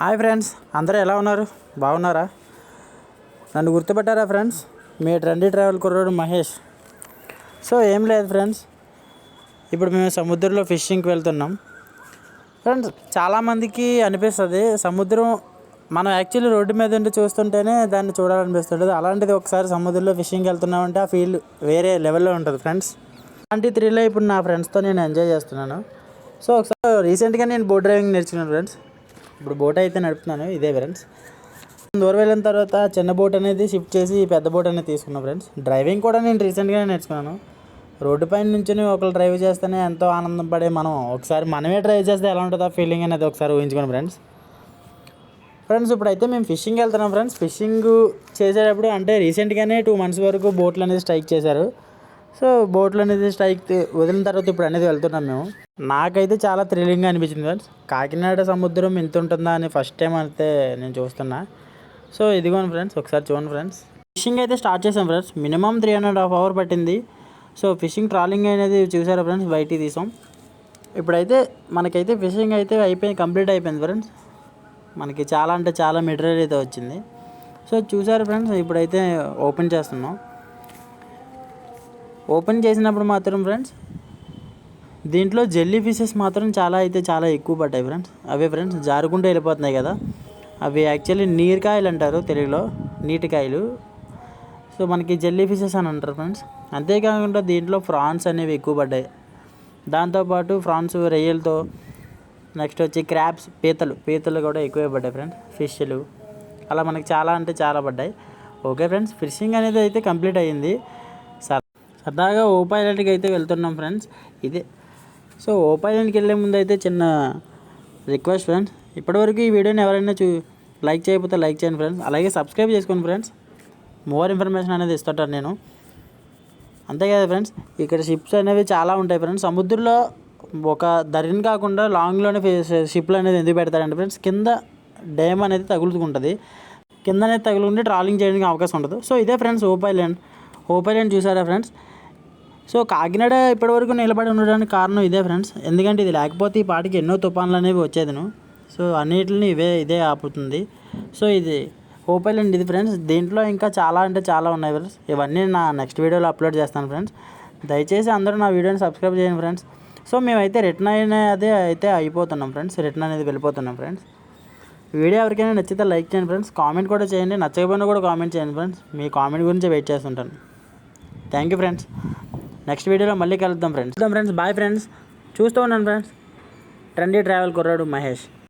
Hi friends అందరూ ఎలా ఉన్నారు? బాగున్నారా? నన్ను గుర్తుపెట్టారా ఫ్రెండ్స్ మీ ట్రెండీ ట్రావెల్ కుర్రోడు మహేష్. సో ఏం లేదు ఫ్రెండ్స్ ఇప్పుడు మేము సముద్రంలో ఫిషింగ్కి వెళ్తున్నాం. ఫ్రెండ్స్ చాలామందికి అనిపిస్తుంది సముద్రం మనం యాక్చువల్లీ రోడ్డు మీద ఉండి చూస్తుంటేనే దాన్ని చూడాలనిపిస్తుంటుంది. అలాంటిది ఒకసారి సముద్రంలో ఫిషింగ్కి వెళ్తున్నామంటే ఆ ఫీల్ వేరే లెవెల్లో ఉంటుంది ఫ్రెండ్స్ అలాంటి త్రీలో ఇప్పుడు నా ఫ్రెండ్స్తో నేను ఎంజాయ్ చేస్తున్నాను. సో ఒకసారి రీసెంట్గా నేను బోట్ డ్రైవింగ్ నేర్చుకున్నాను ఫ్రెండ్స్ ఇప్పుడు బోట్ అయితే నడుపుతున్నాను ఇదే ఫ్రెండ్స్. దూరం వెళ్ళిన తర్వాత చిన్న బోట్ అనేది షిఫ్ట్ చేసి పెద్ద బోట్ అనేది తీసుకున్నాను ఫ్రెండ్స్. డ్రైవింగ్ కూడా నేను రీసెంట్గానే నేర్చుకున్నాను. రోడ్డు పైన నుంచి ఒకరు డ్రైవ్ చేస్తేనే ఎంతో ఆనందం పడే మనం. ఒకసారి మనమే డ్రైవ్ చేస్తే ఎలా ఉంటుందో ఫీలింగ్ అనేది ఒకసారి ఊహించుకోండి ఫ్రెండ్స్. ఫ్రెండ్స్ ఇప్పుడైతే మేము ఫిషింగ్ వెళ్తున్నాం ఫ్రెండ్స్. ఫిషింగ్ చేసేటప్పుడు అంటే రీసెంట్గానే టూ మంత్స్ వరకు బోట్లు అనేది స్ట్రైక్ చేశారు. సో బోట్లు అనేది స్ట్రైక్ వదిలిన తర్వాత ఇప్పుడు అనేది వెళ్తున్నాం మేము. నాకైతే చాలా థ్రిల్లింగ్గా అనిపించింది ఫ్రెండ్స్. కాకినాడ సముద్రం ఇంత ఉంటుందా అని ఫస్ట్ టైం అయితే నేను చూస్తున్నా. సో ఇదిగోండి ఫ్రెండ్స్ ఒకసారి చూడండి ఫ్రెండ్స్. ఫిషింగ్ అయితే స్టార్ట్ చేసాం friends. Minimum three and half hour పట్టింది. సో ఫిషింగ్ ట్రాలింగ్ అనేది చూసారా ఫ్రెండ్స్? బయటికి తీసాం. ఇప్పుడైతే మనకైతే ఫిషింగ్ అయితే అయిపోయింది కంప్లీట్ అయిపోయింది ఫ్రెండ్స్. మనకి చాలా అంటే చాలా మెటీరియల్ అయితే వచ్చింది. సో చూసారు ఫ్రెండ్స్? ఇప్పుడైతే ఓపెన్ చేస్తున్నాం. ఓపెన్ చేసినప్పుడు మాత్రం ఫ్రెండ్స్ దీంట్లో జెల్లీ ఫిషెస్ మాత్రం చాలా అయితే చాలా ఎక్కువ పడ్డాయి ఫ్రెండ్స్. అవే ఫ్రెండ్స్ జారుకుంటూ వెళ్ళిపోతున్నాయి కదా. అవి యాక్చువల్లీ నీరుకాయలు అంటారు తెలుగులో నీటికాయలు. సో మనకి జెల్లీ ఫిషెస్ అని అంటారు ఫ్రెండ్స్. అంతేకాకుండా దీంట్లో ఫ్రాన్స్ అనేవి ఎక్కువ పడ్డాయి. దాంతోపాటు ఫ్రాన్స్ రొయ్యలతో నెక్స్ట్ వచ్చి క్రాబ్స్ పీతలు. పీతలు కూడా ఎక్కువే పడ్డాయి ఫ్రెండ్స్ ఫిష్లు. అలా మనకి చాలా అంటే చాలా పడ్డాయి. ఓకే ఫ్రెండ్స్ ఫిషింగ్ అనేది అయితే కంప్లీట్ అయ్యింది. సార్. సరదాగా ఓ పైలట్కి అయితే వెళ్తున్నాం ఫ్రెండ్స్. ఇదే. సో ఓ పైలట్కి వెళ్ళే ముందు అయితే చిన్న రిక్వెస్ట్ ఫ్రెండ్స్. ఇప్పటివరకు ఈ వీడియోని ఎవరైనా చూ లైక్ చేయకపోతే లైక్ చేయండి ఫ్రెండ్స్. అలాగే సబ్స్క్రైబ్ చేసుకోండి ఫ్రెండ్స్. మోర్ ఇన్ఫర్మేషన్ అనేది ఇస్తుంటాను నేను. అంతే కదా ఫ్రెండ్స్ ఇక్కడ షిప్స్ అనేవి చాలా ఉంటాయి ఫ్రెండ్స్. సముద్రంలో ఒక దరిని కాకుండా లాంగ్లోనే షిప్లు అనేది ఎందుకు పెడతారంటే ఫ్రెండ్స్ కింద డ్యామ్ అనేది తగులుతుంటుంది. కింద అనేది తగులుకుంటే ట్రావెలింగ్ చేయడానికి అవకాశం ఉండదు. సో ఇదే friends hope island hope island చూసారా ఫ్రెండ్స్? సో కాకినాడ ఇప్పటివరకు నిలబడి ఉండడానికి కారణం ఇదే ఫ్రెండ్స్. ఎందుకంటే ఇది లేకపోతే ఈ పాటికి ఎన్నో తుఫాన్లు అనేవి వచ్చేదను. సో అన్నిటిని ఇవే ఇదే ఆపుతుంది. సో ఇది ఓపెల్ అండ్ ఇది ఫ్రెండ్స్ దీంట్లో ఇంకా చాలా అంటే చాలా ఉన్నాయి ఫ్రెండ్స్. ఇవన్నీ నా నెక్స్ట్ వీడియోలో అప్లోడ్ చేస్తాను ఫ్రెండ్స్. దయచేసి అందరూ నా వీడియోని సబ్స్క్రైబ్ చేయండి ఫ్రెండ్స్. సో మేమైతే రిటర్న్ అనేది అయితే అయిపోతున్నాం ఫ్రెండ్స్. రిటర్న్ అనేది వెళ్ళిపోతున్నాం ఫ్రెండ్స్. వీడియో ఎవరికైనా నచ్చితే లైక్ చేయండి ఫ్రెండ్స్. కామెంట్ కూడా చేయండి. నచ్చకపోయినా కూడా కామెంట్ చేయండి ఫ్రెండ్స్. మీ కామెంట్ గురించి వెయిట్ చేస్తుంటాను. Thank you friends. నెక్స్ట్ వీడియోలో మళ్ళీ కలుద్దాం ఫ్రెండ్స్ ఫ్రెండ్స్ బాయ్ ఫ్రెండ్స్ చూస్తూ ఉన్నాను ఫ్రెండ్స్ ట్రెండీ ట్రావెల్ కుర్రాడు మహేష్.